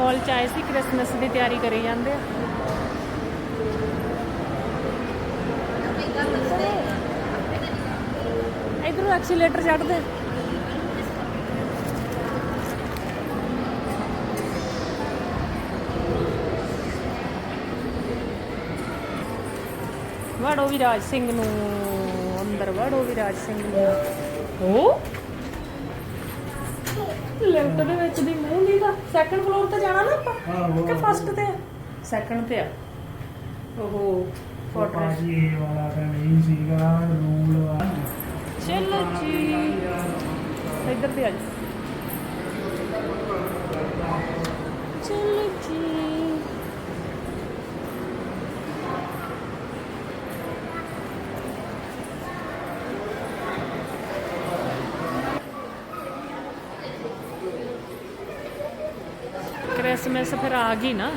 ਮਾਲ ਚ ਆਏ ਸੀ, ਕ੍ਰਿਸਮਸ ਦੀ ਤਿਆਰੀ ਕਰੀ ਜਾਂਦੇ ਆ। ਇਧਰੋਂ ਐਕਸੀਲੇਟਰ ਛੱਡਦੇ ਵੜੋ ਵਿਰਾਜ ਸਿੰਘ ਨੂੰ, ਅੰਦਰ ਵੜੋ ਵਿਰਾਜ ਸਿੰਘ ਨੂੰ। ਉਹ? ਲਿਫਟ ਦੇ ਵਿੱਚ ਦੀ ਮੂੰਹ ਦੀ ਦਾ ਸੈਕੰਡ ਫਲੋਰ ਤੇ ਜਾਣਾ ਨਾ ਆਪਾਂ? ਕਿ। ਫਸਟ ਤੇ ਸੈਕੰਡ ਤੇ ਆ। ਉਹ ਫੋਟੋ ਪਾਜੀ ਇਹ ਵਾਲਾ ਤਾਂ ਨਹੀਂ ਸੀਗਾ ਰੂਲ ਵਾ ਚਲੋ ਜੀ। ਇੱਧਰ ਤੇ ਆ ਜਾ ਕ੍ਰਿਸਮਸ ਫਿਰ ਆ ਗਈ ਨਾ।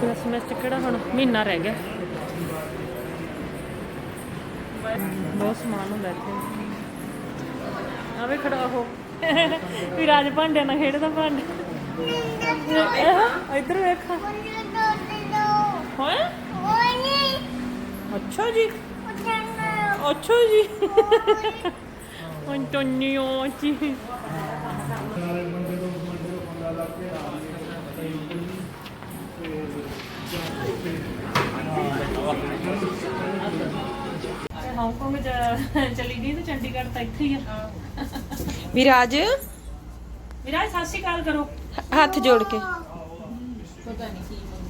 ਕ੍ਰਿਸਮਸ ਚ ਕਿਹੜਾ ਹੁਣ? ਮਹੀਨਾ ਰਹਿ ਗਿਆ। ਬਹੁਤ ਸਮਾਨ ਹੁੰਦਾ ਇੱਥੇ। ਆਵੇ ਖੜਾ ਉਹ। ਵੀ ਰਾਜ ਭਾਂਡਿਆਂ ਨਾਲ ਖੇਡਦਾ ਭਾਂਡੇ। ਇੱਧਰ ਵੇਖ। ਹੋਏ ਅੱਛਾ ਜੀ। ਅੱਛਾ ਜੀ। ਅੰਟੋਨੀਓ ਜੀ ਸਾਰੇ ਬੰਦੇ ਤੋਂ ਬੰਦੇ ਤੋਂ ਬੰਦਾ ਲੱਗ ਕੇ ਆ ਹਾਂਗਕਾਂਗ ਚ ਚਲੀ ਗਈ ਤੇ ਚੰਡੀਗੜ੍ਹ ਤਾਂ ਇੱਥੇ ਹੀ ਆ। ਵਿਰਾਜ? ਵਿਰਾਜ ਸਤਿ ਸ਼੍ਰੀ ਅਕਾਲ ਕਰੋ। ਹੱਥ ਜੋੜ ਕੇ।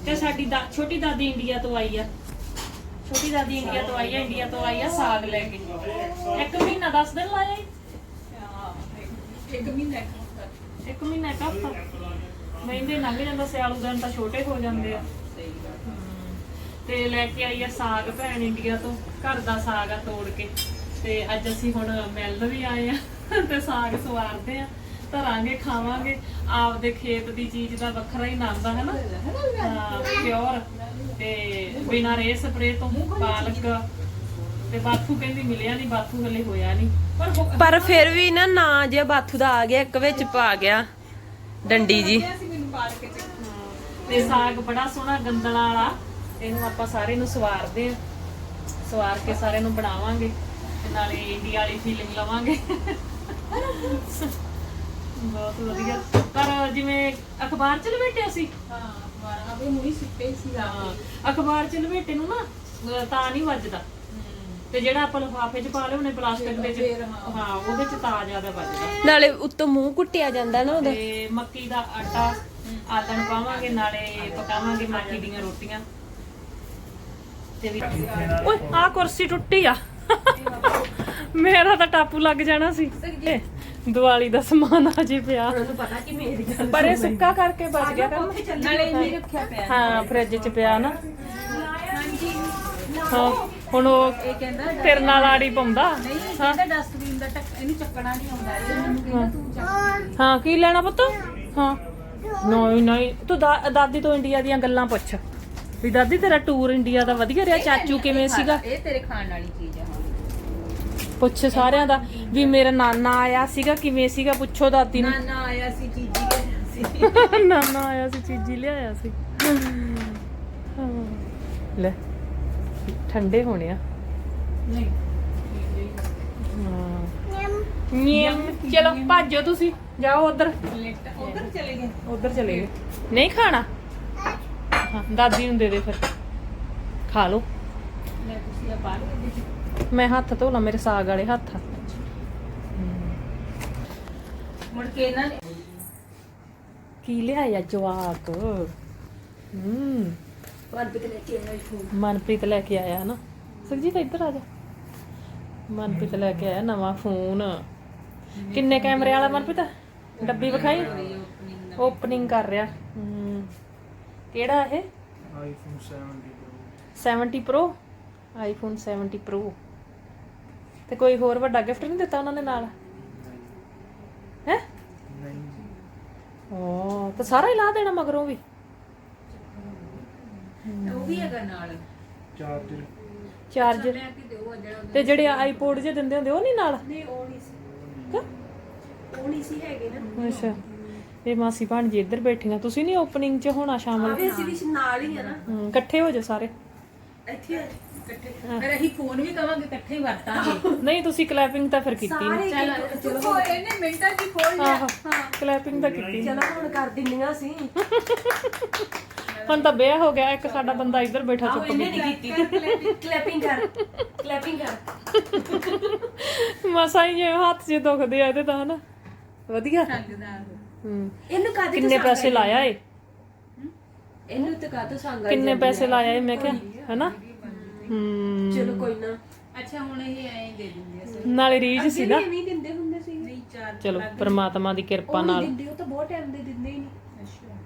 ਤੇ ਸਾਡੀ ਦਾ ਛੋਟੀ ਦਾਦੀ ਇੰਡੀਆ ਤੋਂ ਆਈ ਆ। ਛੋਟੀ ਦਾਦੀ ਇੰਡੀਆ ਤੋਂ ਆਈ ਆ ਇੰਡੀਆ ਤੋਂ ਆਈ ਆ ਸਾਗ ਲੈ ਕੇ। ਇੱਕ ਮਹੀਨਾ 10 ਦਿਨ ਲਾਇਆ। ਇੱਕ ਮਹੀਨਾ ਇੱਕ ਮਹੀਨਾ ਇੱਕ ਹਫ਼ਤਾ। ਮਹਿੰਦੇ ਲੰਘ ਜਾਂਦਾ ਸਿਆਲੂ ਦਿਨ ਤਾਂ ਛੋਟੇ ਹੋ ਜਾਂਦੇ ਆ। ਤੇ ਲੈ ਕੇ ਆਈ ਆ ਸਾਗ ਭੈਣ ਇੰਡੀਆ ਤੋਂ ਘਰ ਦਾ ਸਾਗ ਆ ਤੋੜ ਕੇ। ਤੇ ਅੱਜ ਅਸੀਂ ਹੁਣ ਮਿਲਣ ਵੀ ਆਏ ਆ ਤੇ ਸਾਗ ਸਵਾਰਦੇ ਆ। ਧਰਾਂਗੇ ਖਾਵਾਂਗੇ। ਆਪਦੇ ਖੇਤ ਦੀ ਚੀਜ਼ ਦਾ ਵੱਖਰਾ ਹੀ ਆਨੰਦ ਆ ਹਨਾ? ਪਿਓਰ ਤੇ ਬਿਨਾਂ ਰੇ ਸਪਰੇ ਤੋਂ ਪਾਲਕ। ਤੇ ਬਾਥੂ ਕਹਿੰਦੀ ਮਿਲਿਆ ਨਹੀਂ ਬਾਥੂ ਹਲੇ ਹੋਇਆ ਨਹੀਂ ਪਰ ਪਰ ਫਿਰ ਵੀ ਨਾ ਨਾਂ ਜੇ ਬਾਥੂ ਦਾ ਆ ਗਿਆ ਇੱਕ ਵਿੱਚ ਪਾ ਗਿਆ ਡੰਡੀ ਜੀ। ਤੇ ਸਾਗ ਬੜਾ ਸੋਹਣਾ ਗੰਦਲਾਂ ਵਾਲਾ। ਇਹਨੂੰ ਆਪਾਂ ਸਾਰੇ ਨੂੰ ਸਵਾਰਦੇ ਆ। ਸਵਾਰ ਕੇ ਸਾਰੇ ਨੂੰ ਬਣਾਵਾਂਗੇ ਤੇ ਨਾਲੇ ਇੰਡੀਆ ਵਾਲੀ ਫੀਲਿੰਗ ਲਵਾਂਗੇ। ਬਹੁਤ ਵਧੀਆ। ਪਰ ਜਿਵੇਂ ਅਖਬਾਰ ਚ ਲਵੇਟਿਆ ਸੀ ਹਾਂ ਅਖਬਾਰ ਚ ਲਵੇਟੇ ਨੂੰ ਨਾ ਤਾਂ ਨਹੀਂ ਵੱਜਦਾ। ਤੇ ਜਿਹੜਾ ਆਪਾਂ ਲਿਫਾਫੇ ਚ ਪਾ ਲਿਆ ਉਹਨੇ ਪਲਾਸਟਿਕ ਦੇ ਚ ਹਾਂ। ਉਹਦੇ ਚ ਤਾਂ ਜ਼ਿਆਦਾ ਵੱਜਦਾ। ਨਾਲੇ ਉੱਤੋਂ ਮੂੰਹ ਕੁੱਟਿਆ ਜਾਂਦਾ ਨਾ ਉਹਦਾ। ਤੇ ਮੱਕੀ ਦਾ ਆਟਾ ਆਲਣ ਪਾਵਾਂਗੇ ਨਾਲੇ ਪਕਾਵਾਂਗੇ ਮੱਕੀ ਦੀਆਂ ਰੋਟੀਆਂ। ਓਏ ਆ? ਕੁਰਸੀ ਟੁੱਟੀ ਆ। ਮੇਰਾ ਤਾਂ ਟਾਪੂ ਲੱਗ ਜਾਣਾ ਸੀ। ਦੀਵਾਲੀ ਦਾ ਸਮਾਨ ਅਜੇ ਪਿਆ। ਪਰ ਇਹ ਸੁੱਕਾ ਕਰਕੇ ਬਚ ਗਿਆ ਕੰਮ। ਨਾਲੇ ਨਹੀਂ ਰੱਖਿਆ ਪਿਆ। ਹਾਂ ਫ੍ਰਿਜ 'ਚ ਪਿਆ ਨਾ। ਹਾਂ ਹੁਣ ਉਹ ਇਹ ਕਹਿੰਦਾ ਤੇਰੇ ਨਾਲ ਆੜੀ ਪਾਉਂਦਾ। ਨਹੀਂ ਕਹਿੰਦਾ ਡਸਟਬਿਨ ਦਾ ਟੱਕ ਇਹਨੂੰ ਚੱਕਣਾ ਨਹੀਂ ਆਉਂਦਾ। ਇਹ ਮੈਨੂੰ ਕਹਿੰਦਾ ਤੂੰ ਚੱਕ। ਹਾਂ ਕੀ ਲੈਣਾ ਪੁੱਤ? ਹਾਂ। ਨਹੀਂ ਨਹੀਂ। ਤੂੰ ਦਾਦੀ ਤੋਂ ਇੰਡੀਆ ਦੀਆਂ ਗੱਲਾਂ ਪੁੱਛ। ਵੀ ਦਾਦੀ ਤੇਰਾ ਟੂਰ ਇੰਡੀਆ ਦਾ ਵਧੀਆ ਰਿਹਾ ਚਾਚੂ ਕਿਵੇਂ ਸੀਗਾ? ਇਹ ਤੇਰੇ ਖਾਣ ਵਾਲੀ ਚੀਜ਼ ਆ ਪੁੱਛ ਸਾਰਿਆਂ ਦਾ ਵੀ ਮੇਰਾ ਨਾਨਾ ਆਇਆ ਸੀਗਾ ਕਿਵੇਂ ਸੀਗਾ ਪੁੱਛੋ ਦਾਦੀ ਨੂੰ। ਨਾਨਾ ਆਇਆ ਸੀ ਚੀਜ਼ੀ ਲਿਆਇਆ ਸੀ। ਨਾਨਾ ਆਇਆ ਸੀ ਚੀਜ਼ੀ ਲਿਆਇਆ ਸੀ। ਹਾਂ। ਲੈ ਠੰਡੇ ਹੋਣੇ ਆ। ਨਹੀਂ। ਨਿਯਮ। ਚਲੋ ਭੱਜੋ ਤੁਸੀਂ ਜਾਓ ਉਧਰ। ਉਧਰ ਚਲੇ ਗਏ। ਉਧਰ ਚਲੇ ਗਏ। ਨਹੀਂ ਖਾਣਾ? ਹਾਂ ਦਾਦੀ ਨੂੰ ਦੇ ਦੇ ਫਿਰ। ਖਾ ਲਓ। ਮੈਂ ਤੁਸੀਂ ਆ ਬਾਹਰ ਕੱਢੀ ਮੈਂ ਹੱਥ ਧੋ ਲਾਂ ਮੇਰੇ ਸਾਗ ਵਾਲੇ ਹੱਥ। ਮੁੜ ਕੇ ਇਹਨਾਂ ਨੇ ਕੀ ਲਿਆਇਆ ਜਵਾਕ? ਹੂੰ। ਫੋਨ। ਮਨਪ੍ਰੀਤ ਲੈ ਕੇ ਆਇਆ ਨਾ। ਸੁਖਜੀਤ ਇੱਧਰ ਆ ਜਾ। ਮਨਪ੍ਰੀਤ ਲੈ ਕੇ ਆਇਆ ਨਵਾਂ ਫੋਨ। ਕਿੰਨੇ ਕੈਮਰੇ ਵਾਲਾ ਮਨਪ੍ਰੀਤ? ਡੱਬੀ ਵਿਖਾਈ? ਓਪਨਿੰਗ ਕਰ ਰਿਹਾ। ਕਿਹੜਾ ਇਹ? IPhone 70 70 Pro? ਆਈਫੋਨ 70 Pro ਤੇ ਕੋਈ ਹੋਰ ਵੱਡਾ ਗਿਫਟ ਨਹੀਂ ਦਿੱਤਾ ਉਹਨਾਂ ਨੇ ਨਾਲ? ਹੈ? ਨਹੀਂ ਓ ਤਾਂ ਸਾਰਾ ਹੀ ਲਾ ਦੇਣਾ ਮਗਰੋਂ ਵੀ? ਉਹ ਵੀ ਹੈਗਾ ਨਾਲ। ਚਾਰਜਰ। ਚਾਰਜਰ। ਲੈ ਕੇ ਦਿਓ ਆ ਜਿਹੜਾ ਤੇ ਜਿਹੜੇ ਆਈਪੋਡ ਜੇ ਦਿੰਦੇ ਹੁੰਦੇ ਉਹ ਨਹੀਂ ਨਾਲ? ਨਹੀਂ ਉਹ ਨਹੀਂ ਸੀ? ਉਹ ਨਹੀਂ ਸੀ ਹੈਗੇ ਨਾ। ਅੱਛਾ। ਇਹ ਮਾਸੀ ਭਾਣਜੀ ਇੱਧਰ ਬੈਠੀਆਂ। ਤੁਸੀਂ ਨਹੀਂ ਓਪਨਿੰਗ 'ਚ ਹੋਣਾ ਸ਼ਾਮਲ? ਅਸੀਂ ਵੀ ਨਾਲ ਹੀ ਆ ਨਾ। ਹਮ, ਇਕੱਠੇ ਹੋ ਜਾਓ ਸਾਰੇ। ਇੱਥੇ ਫਿਰ ਅਸੀਂ ਫੋਨ ਵੀ ਕਵਾਂਗੇ ਇਕੱਠੇ ਹੀ ਵਰਤਾਂਗੇ। ਨਹੀਂ ਤੁਸੀਂ ਕਲੈਪਿੰਗ ਤਾਂ ਫਿਰ ਕੀਤੀ ਨਹੀਂ। ਚਲ ਚਲੋ ਇਹਨੇ ਮਿੰਟਾਂ 'ਚ ਹੀ ਖੋਲ ਲਿਆ। ਆਹੋ ਕਲੈਪਿੰਗ ਤਾਂ ਕੀਤੀ ਨੀ। ਚਲੋ ਹੁਣ ਕਰ ਦਿੰਨੀਆਂ ਸੀ ਹੁਣ ਤਾਂ ਵਿਆਹ ਹੋ ਗਿਆ ਇੱਕ ਸਾਡਾ ਬੰਦਾ ਇੱਧਰ ਬੈਠਾ ਚੁੱਪ ਇਹਨੇ ਨਹੀਂ ਕੀਤੀ। ਕਲੈਪਿੰਗ ਕਰ ਕਲੈਪਿੰਗ ਕਰ। ਮਸਾ ਹੀ ਜੇ ਹੱਥ 'ਚ ਦੁਖਦੇ ਆ ਇਹਦੇ ਤਾਂ ਹਨਾ ਵਧੀਆ। ਸੰਗਦਾ ਹਮ ਇਹਨੂੰ ਕਾਦੇ ਕਿੰਨੇ ਪੈਸੇ ਲਾਇਆ ਏ? ਇਹਨੂੰ ਤੇ ਕਾਹਤੋਂ ਸੰਗ ਕਿੰਨੇ ਪੈਸੇ ਲਾਇਆ ਏ? ਮੈਂ ਕਿਹਾ ਹਨਾ? ਚਲੋ ਕੋਈ ਨਾ। ਅੱਛਾ ਹੁਣ ਇਹ ਐਂ ਦੇ ਦਿੰਦੇ ਆ ਨਾਲੇ ਰੀਝ ਸੀ ਨਾ। ਨਹੀਂ ਦਿੰਦੇ ਹੁੰਦੇ ਸੀ। ਨਹੀਂ ਚਾਰ ਚਲੋ ਪ੍ਰਮਾਤਮਾ ਦੀ ਕਿਰਪਾ ਨਾਲ। ਦਿੰਦੇ ਉਹ ਤਾਂ ਬਹੁਤ ਟਾਈਮ ਦੇ ਦਿੰਦੇ ਹੀ ਨਹੀਂ। ਅੱਛਾ।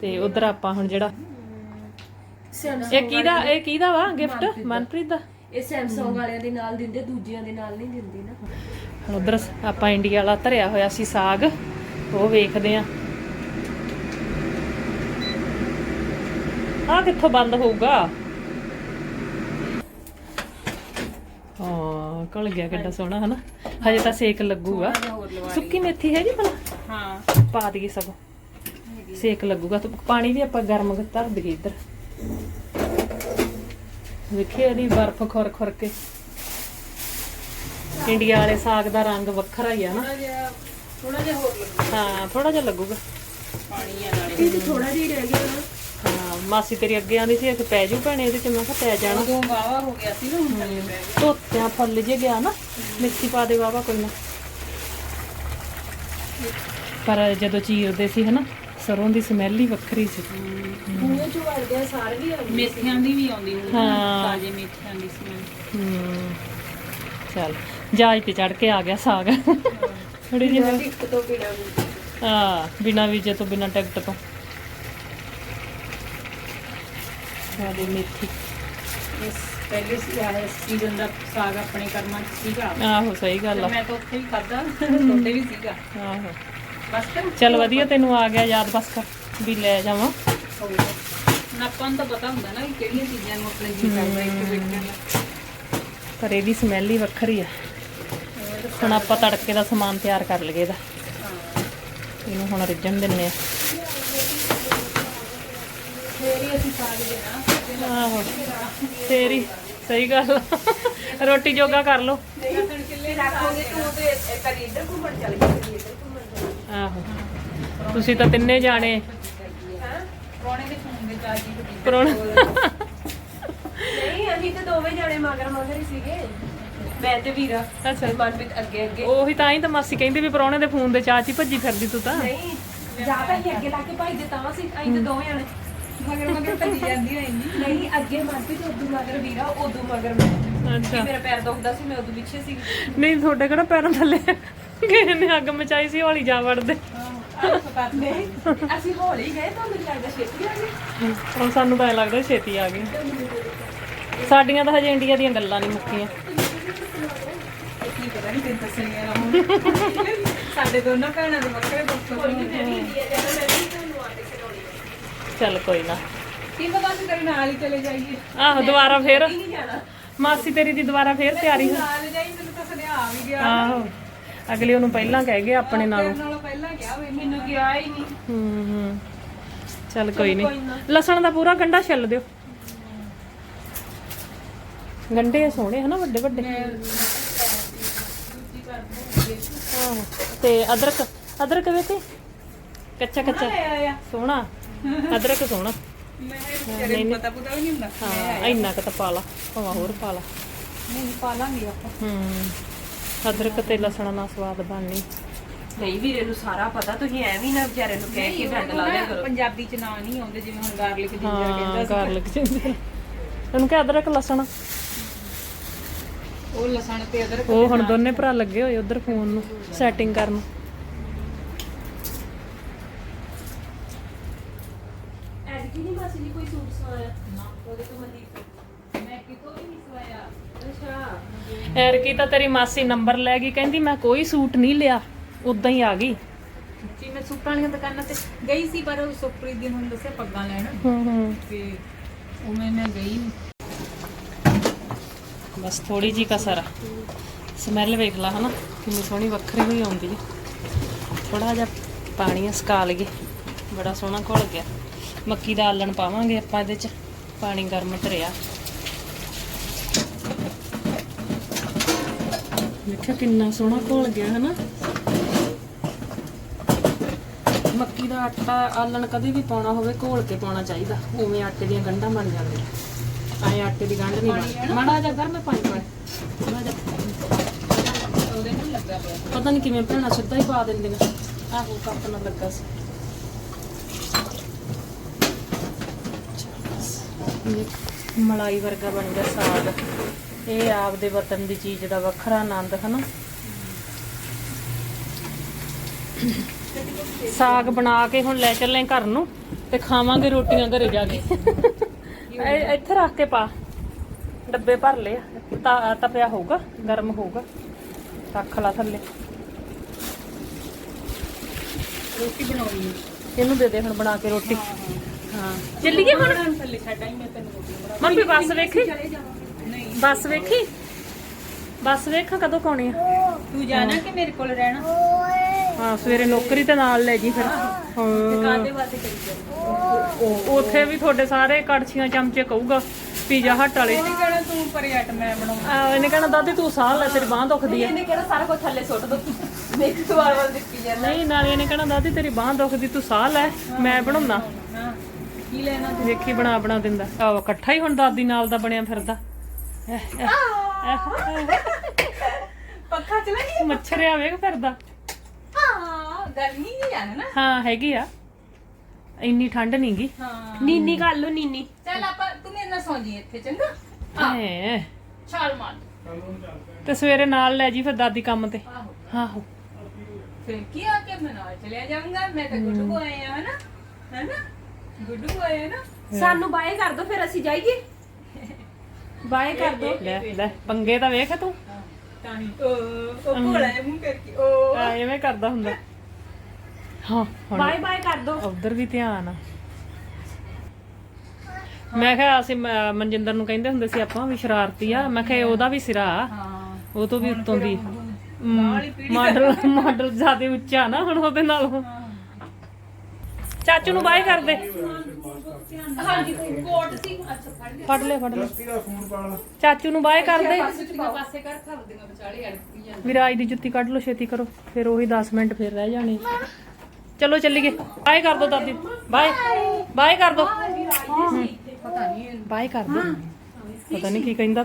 ਤੇ ਉਧਰ ਆਪਾਂ ਹੁਣ ਜਿਹੜਾ ਇਹ ਕਿਹਦਾ ਇਹ ਕਿਹਦਾ ਵਾ ਗਿਫਟ ਮਨਪ੍ਰੀਤ ਦਾ। ਇਹ ਸੈਮਸੰਗ ਵਾਲਿਆਂ ਦੇ ਨਾਲ ਦਿੰਦੇ ਦੂਜਿਆਂ ਦੇ ਨਾਲ ਨਹੀਂ ਦਿੰਦੇ ਨਾ। ਹੁਣ ਉਧਰ ਆਪਾਂ ਇੰਡੀਆ ਵਾਲਾ ਧਰਿਆ ਹੋਇਆ ਸੀ ਸਾਗ ਉਹ ਵੇਖਦੇ ਆ ਆ ਕਿੱਥੋਂ ਬੰਦ ਹੋਊਗਾ? ਹਾਂ ਕਲ ਗਿਆ ਕਿੱਡਾ ਸੋਹਣਾ ਹਨਾ? ਹਜੇ ਤਾਂ ਸੇਕ ਲੱਗੂਗਾ। ਸੁੱਕੀ ਮੇਥੀ ਹੈਗੀ ਭਲਾ? ਹਾਂ। ਪਾ ਦਈਏ ਸਭ। ਸੇਕ ਲੱਗੂਗਾ ਤੇ ਪਾਣੀ ਵੀ ਆਪਾਂ ਗਰਮ ਧਰ ਦਈਏ ਇੱਧਰ। ਵੇਖਿਆ ਇਹਦੀ ਬਰਫ਼ ਖੁਰ ਖੁਰ ਕੇ। ਇੰਡੀਆ ਵਾਲੇ ਸਾਗ ਦਾ ਰੰਗ ਵੱਖਰਾ ਹੀ ਆ ਨਾ। ਥੋੜਾ ਜਿਹਾ ਹੋਰ ਲੱਗੂ। ਹਾਂ ਥੋੜਾ ਜਿਹਾ ਲੱਗੂਗਾ। ਪਾਣੀ ਆ ਨਾਲੇ। ਇਹ ਤਾਂ ਥੋੜਾ ਜਿਹਾ ਹੀ ਰਹਿ ਗਿਆ। ਨਾ ਹਾਂ ਮਾਸੀ ਤੇਰੀ ਅੱਗੇ ਆਂਦੀ ਸੀ ਕਿ ਪੈ ਜੂ ਭੈਣੇ ਇਹਦੇ ਚ ਮੈਂ ਕਿਹਾ ਪੈ ਜਾਣਾ। ਉਦੋਂ ਵਾਵਾ ਹੋ ਗਿਆ ਸੀ ਨਾ ਹੁਣ ਥੱਲੇ ਬਹਿ ਗਿਆ। ਧੋਤਿਆਂ ਫੁੱਲ ਜੇ ਗਿਆ ਨਾ ਮਿੱਠੀ ਪਾ ਦੇ ਵਾਵਾ ਕੋਈ ਨਾ। ਪਰ ਜਦੋਂ ਚੀਰਦੇ ਸੀ ਹਨਾ ਸਰੋਂ ਦੀ ਸਮੈਲ ਹੀ ਵੱਖਰੀ ਸੀ। ਮੂੰਹ ਚ ਵੜਦੇ ਸਾਰ ਵੀ ਆਉਂਦੇ ਮੇਥਿਆਂ ਦੀ ਵੀ ਆਉਂਦੀ ਹੁਣ ਹਾਂ। ਤਾਜ਼ੇ ਮੇਥਿਆਂ ਦੀ ਸਮੈਲ। ਹੂੰ। ਚੱਲ। ਜਹਾਜ਼ ਤੇ ਚੜ ਕੇ ਆ ਗਿਆ ਸਾਗ। ਥੋੜੀ ਜਿਹੀ ਇੱਕ ਤੋਂ ਹਾਂ ਬਿਨਾ ਵੀਜ਼ੇ ਤੋਂ ਬਿਨਾ ਟਿਕਟ ਤੋਂ। ਸਾਡੀ ਮੇਥੀ। ਇਸ ਪਹਿਲੇ ਸੀ ਆਇਆ ਸੀਜ਼ਨ ਦਾ ਸਾਗ ਆਪਣੇ ਕਰਮਾਂ 'ਚ ਸੀਗਾ। ਆਹੋ ਸਹੀ ਗੱਲ ਆ। ਮੈਂ ਤਾਂ ਉੱਥੇ ਵੀ ਖਾਦਾ ਤੁਹਾਡੇ ਵੀ ਸੀਗਾ। ਆਹੋ। ਬਸ ਕਰ ਚੱਲ ਵਧੀਆ ਤੈਨੂੰ ਆ ਗਿਆ ਯਾਦ ਬਸ ਕਰ ਵੀ ਲੈ ਜਾਵਾਂ। ਨਾ ਆਪਾਂ ਤਾਂ ਪਤਾ ਹੁੰਦਾ ਨਾ ਕਿ ਕਿਹੜੀਆਂ ਚੀਜ਼ਾਂ ਨੂੰ ਆਪਣੇ ਜੀ ਕਰਦਾ ਇੱਕ ਵੇਖਣ ਪਰ ਇਹਦੀ ਸਮੈਲ ਹੀ ਵੱਖਰੀ ਆ। ਹੁਣ ਆਪਾਂ ਤੜਕੇ ਦਾ ਸਮਾਨ ਤਿਆਰ ਕਰ ਲਈਏ ਇਹਦਾ। ਇਹਨੂੰ ਹੁਣ ਰਿੱਝਣ ਦਿੰਨੇ ਆ। ਫੇਰ ਹੀ ਅਸੀਂ ਸਾਗ ਦੇਣਾ ਆਹੋ ਤੇਰੀ ਸਹੀ ਗੱਲ। ਰੋਟੀ ਜੋਗਾ ਕਰ ਲੋ ਆਹੋ। ਤੁਸੀਂ ਤਾਂ ਤਿੰਨੇ ਜਾਣੇ। ਪ੍ਰੋਣੇ ਦੇ ਫੋਨ ਦੇ ਚਾਰਜੀ ਤੇ ਪਰੋਣ। ਨਹੀਂ ਅਸੀਂ ਤੇ ਦੋਵੇਂ ਜਾਣੇ ਮਗਰ ਮਗਰ ਹੀ ਸੀਗੇ। ਮੈਂ ਤੇ ਵੀਰਾ ਅੱਛਾ। ਮਨਪ੍ਰੀਤ ਅੱਗੇ ਅੱਗੇ। ਉਹੀ ਤਾਂ ਹੀ ਤਾਂ ਮਾਸੀ ਕਹਿੰਦੀ ਵੀ ਪਰੋਣੇ ਦੇ ਫੋਨ ਦੇ ਚਾਚੀ ਭੱਜੀ ਫਿਰਦੀ ਤੂੰ ਤਾਂ। ਨਹੀਂ ਜਾਂ ਤਾਂ ਅਸੀਂ ਅੱਗੇ ਲਾ ਕੇ ਭਾਈ ਦੇ ਤਾਂ ਸੀ ਅਸੀਂ ਤੇ ਦੋਵੇਂ ਜਾਣੇ। ਮਗਰ ਮਗਰ ਭੱਜੀ ਜਾਂਦੀ ਰਹਿੰਦੀ ਨਹੀਂ ਅੱਗੇ ਮਨਪ੍ਰੀਤ ਉਦੋਂ ਮਗਰ ਵੀਰਾ ਉਦੋਂ ਮਗਰ ਮੈਂ। ਅੱਛਾ। ਮੇਰਾ ਪੈਰ ਦੁਖਦਾ ਸੀ ਮੈਂ ਉਦੋਂ ਪਿੱਛੇ ਸੀ ਨਹੀਂ ਤੁਹਾਡੇ ਕਿਹੜਾ ਪੈਰਾਂ ਥੱਲੇ ਕਿਸੇ ਨੇ ਅੱਗ ਮਚਾਈ ਸੀ ਹੌਲੀ ਜਾ ਵੜਦੇ। ਨਹੀਂ ਅਸੀਂ ਹੌਲੀ ਗਏ ਤਾਂ ਮੈਨੂੰ ਲੱਗਦਾ ਛੇਤੀ ਆ ਗਏ? ਹੁਣ ਸਾਨੂੰ ਤਾਂ ਲੱਗਦਾ ਛੇਤੀ ਆ ਗਏ। ਸਾਡੀਆਂ ਤਾਂ ਹਜੇ ਇੰਡੀਆ ਦੀਆਂ ਗੱਲਾਂ ਨਹੀਂ ਮੁੱਕੀਆਂ। ਨਹੀਂ ਤੇ ਦੱਸਣੀਆਂ ਨਾ ਹੁਣ ਸਾਡੇ ਦੋਨਾਂ ਭੈਣਾਂ ਦੇ ਵੱਖਰੇ ਦੁੱਖ ਚੱਲ ਕੋਈ ਨਾ। ਕੀ ਪਤਾ ਅਸੀਂ ਤੇਰੇ ਨਾਲ ਹੀ ਚਲੇ ਜਾਈਏ। ਆਹੋ ਦੁਬਾਰਾ ਫੇਰ। ਮਾਸੀ ਤੇਰੀ ਦੀ ਦੁਬਾਰਾ ਫੇਰ ਤਿਆਰੀ ਹੋ ਨਾਲ ਜਾਈ ਮੈਨੂੰ ਤਾਂ ਸੁਨੇਹਾ ਆ ਵੀ ਗਿਆ ਆਹੋ ਅਗਲੇ ਉਹਨੂੰ ਪਹਿਲਾਂ ਕਹਿ ਗਏ ਆਪਣੇ ਨਾਲੋਂ। ਨਾਲੋਂ ਪਹਿਲਾਂ ਗਿਆ ਹੋਵੇ ਮੈਨੂੰ ਗਿਆ ਹੀ ਨਹੀਂ। ਹੂੰ ਹੂੰ। ਚੱਲ ਕੋਈ ਨਹੀਂ ਲਸਣ ਦਾ ਪੂਰਾ ਗੰਡਾ ਛਿੱਲ ਦਿਓ। ਗੰਡੇ ਸੋਹਣੇ ਹਨਾ ਵੱਡੇ ਵੱਡੇ? ਤੇ ਅਦਰਕ ਅਦਰਕ ਵੇਖੇ ਕੱਚਾ ਕੱਚਾ। ਸੋਹਣਾ। ਅਦਰਕ ਸੋਹਣਾ। ਮੈਂ ਤੇਰੇ ਪਤਾ ਪੁੱਤਾ ਵੀ ਨਹੀਂ ਹੁੰਦਾ। ਹਾਂ ਇੰਨਾ ਕੁ ਤਾਂ ਪਾ ਲਾ। ਭਾਵੇਂ ਹੋਰ ਪਾ ਲਾ। ਨਹੀਂ ਪਾ ਲਾਂਗੇ ਆਪਾਂ। ਹੂੰ। ਅਦਰਕ ਤੇ ਲਸਣ ਨਾਲ ਸਵਾਦ ਬਣਨੀ। ਨਹੀਂ ਵੀਰੇ ਨੂੰ ਸਾਰਾ ਪਤਾ। ਤੁਸੀਂ ਐਵੇਂ ਨਾ ਵਿਚਾਰੇ ਨੂੰ ਕਹਿ ਕੇ ਡੰਡ ਲਾ ਦਿਆ ਕਰੋ। ਪੰਜਾਬੀ ਚ ਨਾਂ ਨਹੀਂ ਆਉਂਦੇ ਜਿਵੇਂ ਹੁਣ ਗਾਰਲਿਕ ਜਿੰਜਰ ਕਹਿੰਦਾ ਸੀ। ਗਾਰਲਿਕ ਜਿੰਜਰ ਉਹਨੂੰ ਕਿ ਅਦਰਕ ਲਸਣ? ਉਹ ਲਸਣ ਤੇ ਅਦਰਕ ਉਹ ਹੁਣ ਦੋਨੇ ਭਰਾ ਲੱਗੇ ਹੋਏ ਉਧਰ ਫੋਨ ਨੂੰ ਸੈਟਿੰਗ ਕਰਨ। ਐਤਕੀ ਨਹੀਂ ਮਾਸੀ ਜੀ ਕੋਈ ਸੂਟ ਸਵਾਇਆ? ਨਾ ਉਹਦੇ ਤੋਂ ਮਨਦੀਪ ਮੈਂ ਕਿਤੋਂ ਵੀ ਨਹੀਂ ਸਵਾਇਆ? ਅੱਛਾ ਐਰਕੀ ਤਾਂ ਤੇਰੀ ਮਾਸੀ ਨੰਬਰ ਲੈ ਗਈ ਕਹਿੰਦੀ ਮੈਂ ਕੋਈ ਸੂਟ ਨਹੀਂ ਲਿਆ ਉਦਾਂ ਹੀ ਆ ਗਈ। ਜੀ ਮੈਂ ਸੂਟਾਂ ਵਾਲੀਆਂ ਦੁਕਾਨਾਂ ਤੇ ਗਈ ਸੀ ਪਰ ਉਹ ਸੁਪਰੀਤ ਦੀ ਹੁਣ ਦੱਸਿਆ ਪੱਗਾਂ ਲੈਣ। ਹੂੰ ਹੂੰ। ਤੇ ਉਹ ਮੈਂ ਮੈਂ ਗਈ। ਬਸ ਥੋੜੀ ਜੀ ਕਸਰ ਆ। ਸਮੈਲ ਵੇਖ ਲਾ, ਹਨਾ? ਕਿੰਨੀ ਸੋਹਣੀ ਵੱਖਰੀ ਹੋਈ ਆਉਂਦੀ। ਹੈ ਥੋੜਾ ਜਿਹਾ ਪਾਣੀ ਸਕਾ ਲਈਏ। ਬੜਾ ਸੋਹਣਾ ਘੁਲ ਗਿਆ। ਮੱਕੀ ਦਾ ਆਲਣ ਪਾਵਾਂਗੇ ਆਪਾਂ ਇਹਦੇ ਚ। ਪਾਣੀ ਗਰਮ ਧਰਿਆ। ਦੇਖਿਆ ਕਿੰਨਾ ਸੋਹਣਾ ਘੁਲ ਗਿਆ, ਹਨਾ? ਮੱਕੀ ਦਾ ਆਟਾ ਆਲਣ ਕਦੇ ਵੀ ਪਾਉਣਾ ਹੋਵੇ, ਘੋਲ ਕੇ ਪਾਉਣਾ ਚਾਹੀਦਾ। ਉਵੇਂ ਆਟੇ ਦੀਆਂ ਗੰਢਾਂ ਬਣ ਜਾਂਦੀਆਂ। ਆਏ ਆਟੇ ਦੀ ਗੰਢ ਨਹੀਂ ਮਾੜਾ ਜਿਹਾ ਗਰਮ ਪਾਣੀ ਪਾਏ ਪਤਾ ਨਹੀਂ ਕਿਵੇਂ ਭੈਣਾਂ ਸਿੱਧਾ ਹੀ ਪਾ ਦਿੰਦੀਆਂ। ਆਹੋ, ਕੱਪ ਨਾਲ ਲੱਗਾ ਸੀ। ਮਲਾਈ ਵਰਗਾ ਬਣ ਗਿਆ ਸਾਗ। ਇਹ ਆਪਦੇ ਵਤਨ ਦੀ ਚੀਜ਼ ਦਾ ਵੱਖਰਾ ਆਨੰਦ, ਹਨਾ? ਸਾਗ ਬਣਾ ਕੇ ਹੁਣ ਲੈ ਚੱਲੇ ਘਰ ਨੂੰ ਤੇ ਖਾਵਾਂਗੇ ਰੋਟੀਆਂ ਘਰੇ ਜਾ ਕੇ। ਇਹ- ਇੱਥੇ ਰੱਖ ਕੇ ਪਾ। ਡੱਬੇ ਭਰ ਲਏ ਆ। ਤਾਂ ਤਪਿਆ ਹੋਊਗਾ ਗਰਮ ਹੋਊਗਾ। ਰੱਖ ਲਾ ਥੱਲੇ। ਰੋਟੀ ਬਣਾਉਣੀ ਹੈ ਇਹਨੂੰ ਦੇ ਦੇ ਹੁਣ ਬਣਾ ਕੇ ਰੋਟੀ। ਹਾਂ ਚੱਲੀਏ ਹੁਣ? ਥੱਲੇ ਛੱਡਾਂ ਹੀ ਮੈਂ ਤੈਨੂੰ ਰੋਟੀ ਬਣਾ ਮੰਮੀ ਬੱਸ ਵੇਖੀ? ਚਲੇ ਨਹੀਂ। ਬੱਸ ਵੇਖੀ? ਬੱਸ ਵੇਖਾਂ ਕਦੋਂ ਕਾਉਣੀ ਆ? ਤੂੰ ਜਾਣਾ ਕਿ ਮੇਰੇ ਕੋਲ ਰਹਿਣਾ? ਹਾਂ ਸਵੇਰੇ ਨੌਕਰੀ ਤੇ ਨਾਲ ਲੈ ਜੀ ਫਿਰ। ਕਾਦੇ ਵਾਸਤੇ ਕਰੀ ਉੱਥੇ ਵੀ ਤੁਹਾਡੇ ਸਾਰੇ ਕੜਛੀਆਂ ਚਮਚੇ ਕਹੂਗਾ ਪੀਜ਼ਾ ਹੱਟ ਵਾਲੇ। ਇਹਨੇ ਕਹਿਣਾ ਤੂੰ ਪਰਿਆਟ ਮੈਂ ਬਣਾਉਂਦਾ ਆ, ਇਹਨੇ ਕਹਿਣਾ ਦਾਦੀ ਤੂੰ ਸਾਹ ਲੈ ਤੇਰੀ ਬਾਹ ਦੁਖਦੀ ਆ। ਇਹਨੇ ਕਿਹੜਾ ਸਾਰਾ ਕੁਝ ਥੱਲੇ ਸੁੱਟ ਦੋ। ਤੂੰ ਵਾਰ ਵਾਰ ਦਿੱਤੀ ਜਾਂਦਾ। ਨਹੀਂ ਨਾਲੇ ਇਹਨੇ ਕਹਿਣਾ ਦਾਦੀ ਤੇਰੀ ਬਾਹ ਦੁਖਦੀ ਤੂੰ ਸਾਹ ਲੈ ਮੈਂ ਬਣਾਉਣਾ। ਕੀ ਲੈਣਾ? ਤੂੰ ਵੇਖੀ ਬਣਾ ਬਣਾ ਦਿੰਦਾ। ਆ ਇਕੱਠਾ ਹੀ ਹੁਣ ਦਾਦੀ ਨਾਲ ਦਾ ਬਣਿਆ ਫਿਰਦਾ। ਐ, ਐ, ਐ, ਪੱਖਾ ਚਲਾ ਗਿਆ ਮੱਛਰਿਆ ਵੇਖ ਫਿਰਦਾ। ਹਾਂ ਗਰਮੀ ਨਹੀਂ ਆ ਨਾ। ਹਾਂ ਹੈਗੀ ਆ। ਇੰਨੀ ਠੰਡ ਨਹੀਂਗੀ ਹਾਂ। ਨੀਨੀ ਕਰ ਲੋ ਨੀਨੀ। ਚੱਲ ਆਪਾਂ ਤੂੰ ਮੇਰੇ ਨਾਲ ਸੌਂ ਜੀ ਇੱਥੇ ਚੰਗਾ? ਐ ਛਾਲ ਮਾਰ। ਤੇ ਸਵੇਰੇ ਨਾਲ ਲੈ ਜੀ ਫਿਰ ਦਾਦੀ ਕੰਮ ਤੇ। ਆਹੋ। ਆਹੋ। ਫਿਰ ਕੀ ਆ ਕੇ ਮੈਂ ਨਾਲ ਚਲਿਆ ਜਾਊਂਗਾ? ਮੈਂ ਤਾਂ ਗੁੱਡੂ ਕੋ ਆਏ ਆ ਹਨਾ? ਹਨਾ? ਗੁੱਡੂ ਕੋ ਆਏ ਆ ਨਾ? ਸਾਨੂੰ ਬਾਏ ਕਰ ਦੋ ਫਿਰ ਅਸੀਂ ਜਾਈਏ। ਬਾਏ ਕਰ ਦੋ। ਲੈ। ਲੈ ਪੰਗੇ ਤਾਂ ਵੇਖ ਤੂੰ। ਤਾਂ ਹੀ। ਉਹ ਉਹ ਭੋਲਾ ਜਿਹਾ ਮੂੰਹ ਕਰਕੇ। ਉਹ ਆ ਐਵੇਂ ਕਰਦਾ ਹੁੰਦਾ। ਹਾਂ ਹੁਣ। ਬਾਏ ਬਾਏ ਕਰ ਦੋ। ਉਧਰ ਵੀ ਧਿਆਨ ਆ। ਮੈਂ ਕਿਹਾ ਅਸੀਂ ਮ- ਮਨਜਿੰਦਰ ਨੂੰ ਕਹਿੰਦੇ ਹੁੰਦੇ ਸੀ ਆਪਾਂ ਵੀ ਸ਼ਰਾਰਤੀ ਆ। ਮੈਂ ਕਿਹਾ ਉਹਦਾ ਵੀ ਸਿਰਾ। ਆ। ਹਾਂ। ਉਹ ਤੋਂ ਵੀ ਉੱਤੋਂ ਦੀ ਮਾਡਲ ਮਾਡਲ ਜ਼ਿਆਦਾ ਉੱਚਾ ਨਾ ਹੁਣ ਉਹਦੇ ਨਾਲੋਂ। ਚਾਚੂ ਨੂੰ ਬਾਏ ਕਰ ਦੇ। ਹਾਂਜੀ ਕੋਟ ਸੀ। ਅੱਛਾ ਫੜ ਲਿਆ। ਫੜ ਲੈ ਫੜ ਲੈ। ਫੋਨ ਚਾਚੂ ਨੂੰ ਬਾਏ ਕਰ ਦੇ। ਪਾਸੇ ਪਾਸੇ ਕਰ ਖਰ ਦੇਗਾ ਵਿਚਾਲੇ ਅੜਕੀ ਜਾਂਦੇ ਵਿਰਾਜ ਦੀ ਜੁੱਤੀ ਕੱਢ ਲਓ ਛੇਤੀ ਕਰੋ ਫਿਰ ਉਹੀ 10 ਮਿੰਟ ਫਿਰ ਰਹਿ ਜਾਣੇ। ਚਲੋ ਚੱਲੀਏ। ਬਾਏ ਕਰ ਦੋ ਦਾਦੀ। ਬਾਏ। ਬਾਏ ਕਰ ਦੋ। ਪਤਾ ਨਹੀਂ ਬਾਏ ਕਰ ਦੋ। ਪਤਾ ਨਹੀਂ ਕੀ ਕਹਿੰਦਾ